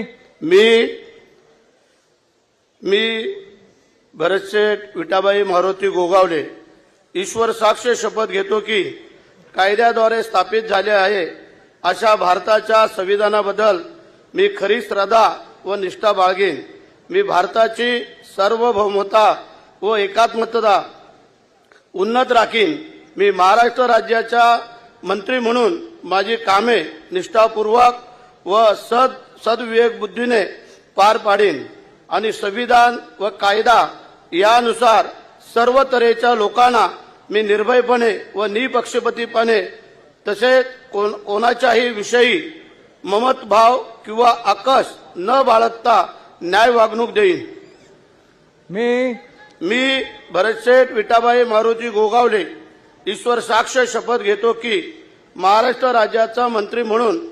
मी मी भरतशेठ विटाबाई मारुती गोगावले ईश्वर साक्ष शपथ घेतो की कायद्याद्वारे स्थापित झाले आहे अशा भारताच्या संविधानाबद्दल मी खरी श्रद्धा व निष्ठा बाळगेन. मी भारताची सार्वभौमता व एकात्मता उन्नत राखीन. मी महाराष्ट्र राज्याच्या मंत्री म्हणून माझी कामे निष्ठापूर्वक व सद सदविवेक बुद्धीने पार पाडीन. आणि संविधान व कायदा यानुसार सर्व तऱ्हेच्या लोकांना मी निर्भयपणे व निपक्षपातीपणे तसेच कोण कोणाच्याही विषयी ममतभाव किंवा आकस न बाळगता न्याय वागणूक देईन. मी मी भरतशेठ विटाबाई मारुती गोगावले ईश्वर साक्ष शपथ घेतो की महाराष्ट्र राज्याचा मंत्री म्हणून